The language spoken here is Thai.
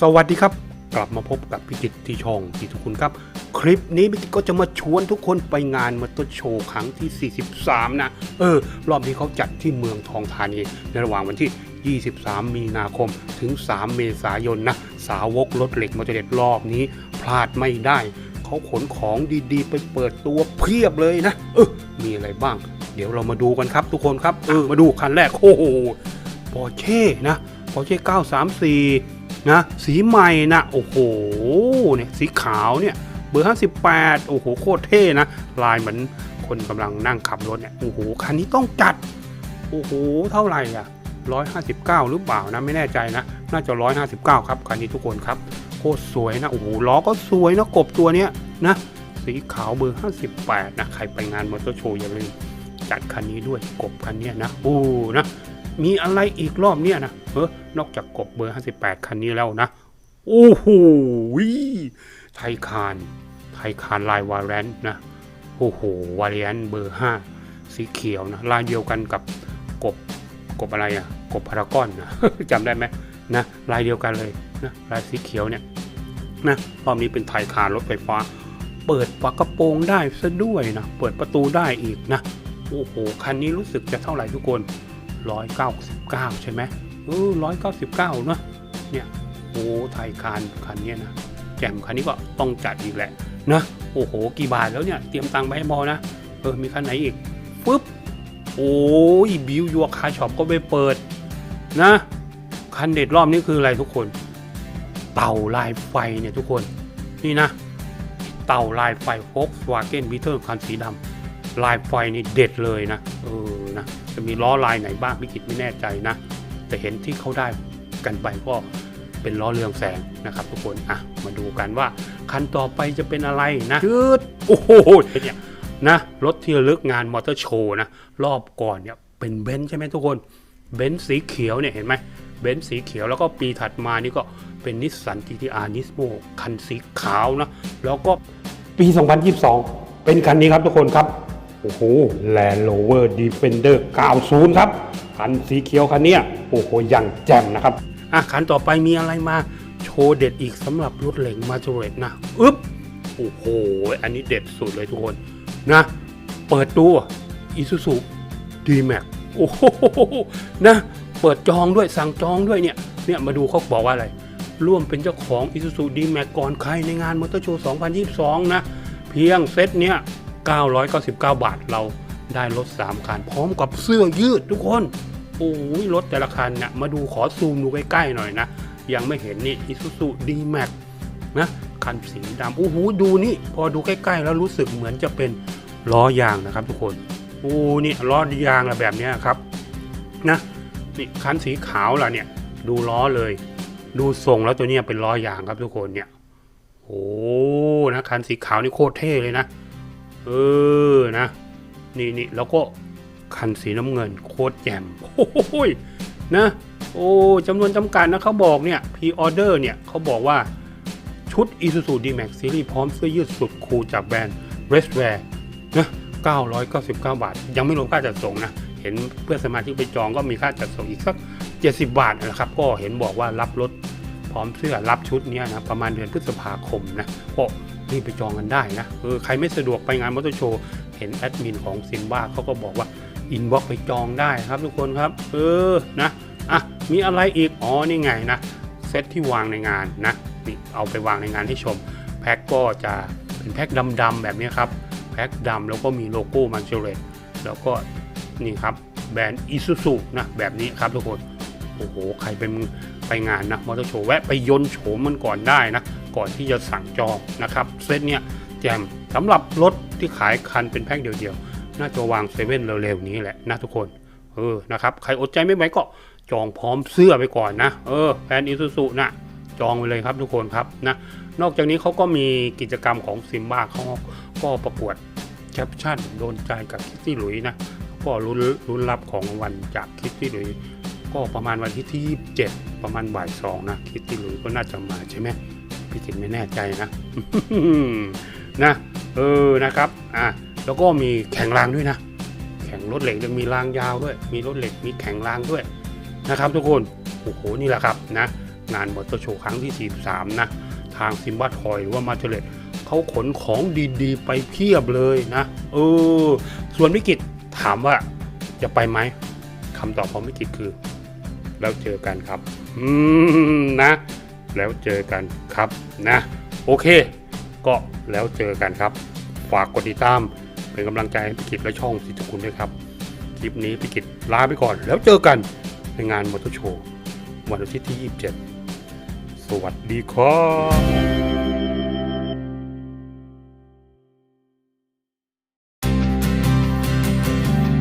สวัสดีครับ กลับมาพบกับพิจิตที่ช่องที่ทุกคนครับ คลิปนี้พิจิตก็จะมาชวนทุกคนไปงานมอเตอร์โชว์ครั้งที่ 43 นะ เออ รอบนี้เขาจัดที่เมืองทองธานีในระหว่างวันที่ 23 มีนาคมถึง 3 เมษายนนะ สาวกรถเหล็กมอเตอร์เด็ดรอบนี้ พลาดไม่ได้ เขาขนของดีๆ ไปเปิดตัวเพียบเลยนะ เออ มีอะไรบ้าง เดี๋ยวเรามาดูกันครับทุกคนครับ เออ มาดูคันแรก โอ้โหปอร์เช่นะปอร์เช่934 นะสีใหม่นะโอ้โหเนี่ยสีขาวเนี่ยเบอร์ 58 โอ้โหโคตรเท่นะ ลายเหมือนคนกำลังนั่งขับรถเนี่ยโอ้โหคันนี้ต้องจัด โอ้โหเท่าไหร่อะ 159 หรือเปล่านะไม่แน่ใจนะ น่าจะ 159 ครับคันนี้ทุกคนครับโคตรสวยนะโอ้โหล้อก็สวยนะกบตัวเนี้ยนะสีขาวเบอร์ 58 นะ ใครไปงานมอเตอร์โชว์อย่าลืมจัดคันนี้ด้วยกบคันนี้นะ โอ้นะ มีอะไรอีกรอบเนี้ยนะเออนอกจากกบเบอร์ 58 คันนี้แล้วนะ โอ้โหไทยคานไทยคานลายวาแรนต์นะ โอ้โห วาเรียนเบอร์ 5 สีเขียวนะลายเดียวกันกับกบกบอะไรอะกบพารากอนนะจำได้ไหมนะลายเดียวกันเลยนะลายสีเขียวเนี่ยนะรอบนี้เป็นไทยคานรถไฟฟ้า เปิดฝากระโปรงได้ซะด้วยนะ เปิดประตูได้อีกนะ โอ้โห คันนี้รู้สึกจะเท่าไหร่ทุกคน 199 ใช่ไหมเออ199เนอะเนี่ยโอ้ไทยคานคันนี้นะแจ่มคันนี้ก็ต้องจัดอีกแหละนะโอ้โหกี่บาทแล้วเนี่ยเตรียมตังค์ไปให้พอนะเออมีคันไหนอีกฟึบโอ้ยบิวยัวคาช็อปก็ไปเปิดนะคันเด็ดรอบนี้คืออะไรทุกคน เต่าลายไฟเนี่ยทุกคนนี่นะเต่าลายไฟโฟกสวาเกนบีเทอร์คันสีดำ ลายไฟนี่เด็ดเลยนะเออนะจะมีล้อลายไหนบ้างพี่กิจไม่แน่ใจนะ แต่เห็นที่เขาได้กันไปก็เป็นล้อเรืองแสงนะครับ ทุกคนอะมาดูกันว่าคันต่อไปจะเป็นอะไรนะชืดโอ้โหเนี่ยนะรถที่ระลึกงานมอเตอร์โชว์นะรอบก่อนเนี่ยเป็นเบนซ์ใช่ไหมทุกคนเบนซ์สีเขียวเนี่ยเห็นไหมเบนซ์สีเขียวแล้วก็ปีถัดมานี่ก็เป็นนิสสัน GTR Nismo คันสีขาวนะ แล้วก็ปี 2022 เป็นคันนี้ครับทุกคนครับ โอ้โห Land Rover Defender 90 ครับ คันสีเขียวคันนี้โอ้โหย่างแจ่มนะครับ อะคันต่อไปมีอะไรมา โชว์เด็ดอีกสำหรับรถเหล็กมาจูเรตนะอึ๊บ โอ้โห อันนี้เด็ดสุดเลยทุกคนนะ เปิดตัว Isuzu D-Max โอ้โหนะ เปิดจองด้วยสั่งจองด้วยเนี่ย เนี่ยมาดูเขาบอกว่าอะไร ร่วมเป็นเจ้าของ Isuzu D-Max ก่อนใครในงานมอเตอร์โชว์ 2022 นะ เพียงเซตเนี้ย 999 บาทเราได้รถ3คันพร้อมกับเสื้อยืดทุกคนโอ้ยรถแต่ละคันเนี่ยมาดูขอซูมดูใกล้ๆหน่อยนะ ยังไม่เห็นนี่ Isuzu D-Max นะคันสีดำโอ้โหดูนี่ พอดูใกล้ๆ แล้วรู้สึกเหมือนจะเป็นล้อยางนะครับทุกคนโอ้นี่ล้อยางอะแบบนี้ครับนะนี่คันสีขาวล่ะเนี่ย ดูล้อเลย ดูทรงแล้วตัวเนี้ยเป็นล้อยางครับทุกคนเนี่ยโอ้นะคันสีขาวนี่โคตรเท่เลยนะ เออนะ นี่นี่แล้วก็คันสีน้ำเงินโคตรแจ่มโอ้ยนะ โอ้จำนวนจำกัดนะเขาบอกเนี่ยพ r ออเดอร์เนี่ยเขาบอกว่าชุด Isuzu D-Max Series พร้อมเสื้อยืดสุดคูลจากแบรนด์ Restwear นะ999 บาท ยังไม่รวมค่าจัดส่งนะ เห็นเพื่อนสมาชิกไปจองก็มีค่าจัดส่งอีกสัก 70 บาทนะครับ ก็เห็นบอกว่ารับรถพร้อมเสื้อรับชุดนี้นะ ประมาณเดือนพฤษภาคมนะก็ รีบไปจองกันได้นะเออใครไม่สะดวกไปงานมอเตอร์โชว์เห็นแอดมินของซิมบ้าเขาก็บอกว่าอินบ็อกไปจองได้ครับทุกคนครับ เออนะอะมีอะไรอีกอ๋อนี่ไงนะเซตที่วางในงานนะนี่เอาไปวางในงานให้ชม แพ็กก็จะเป็นแพ็กดำๆแบบนี้ครับแพ็กดำแล้วก็มีโลโก้มันเชลเลตแล้วก็นี่ครับแบรนด์อิซูซุนะแบบนี้ครับทุกคนโอ้โหใครเป็นไปงานนะมอเตอร์โชว์แวะไปยนโฉมมันก่อนได้นะ ก่อนที่จะสั่งจองนะครับเซตเนี้ยแจมสำหรับรถที่ขายคันเป็นแพ็คเดียวๆ น่าจะวางเซเว่นเร็วๆ นี้แหละนะทุกคน เออนะครับ ใครอดใจไม่ไหวก็จองพร้อมเสื้อไปก่อนนะ เออแบรนอิซูซุนะจองไปเลยครับทุกคนครับนะนอกจากนี้เขาก็มีกิจกรรมของซิมบ้าเขาก็ประกวดแคปชั่นโดนใจกับคิตตี้หลุยนะก็รุ้นรุ้นรับของวัลจากคิตตี้หลุยก็ประมาณวันที่ที่ 27 ประมาณบ่ายสองนะคิตตี้หลุยก็น่าจะมาใช่ไหม พี่จินไม่แน่ใจนะนะเออนะครับอะแล้วก็มีแข่งรางด้วยนะ แข่งรถเหล็กยังมีรางยาวด้วย มีรถเหล็กมีแข่งรางด้วยนะครับ ทุกคนโอ้โหนี่แหละครับนะงานมอเตอร์โชว์ครั้งที่ 43 นะ ทางซิมบัตทอยหรือว่ามาเ r เลตเขาขนของดีๆ ไปเพียบเลยนะเออส่วนวิกิตถามว่าจะไปไหมคำตอบของวิกิตคือ แล้วเจอกันครับ อืมนะ แล้วเจอกันครับนะโอเค ก็แล้วเจอกันครับ ฝากกดติดตามเป็นกำลังใจให้พี่กิจและช่องสิทธิ์คุณด้วยครับ คลิปนี้พี่กิจลาไปก่อน แล้วเจอกันในงานมอเตอร์โชว์วันอาทิตย์ที่ 27 สวัสดีครับ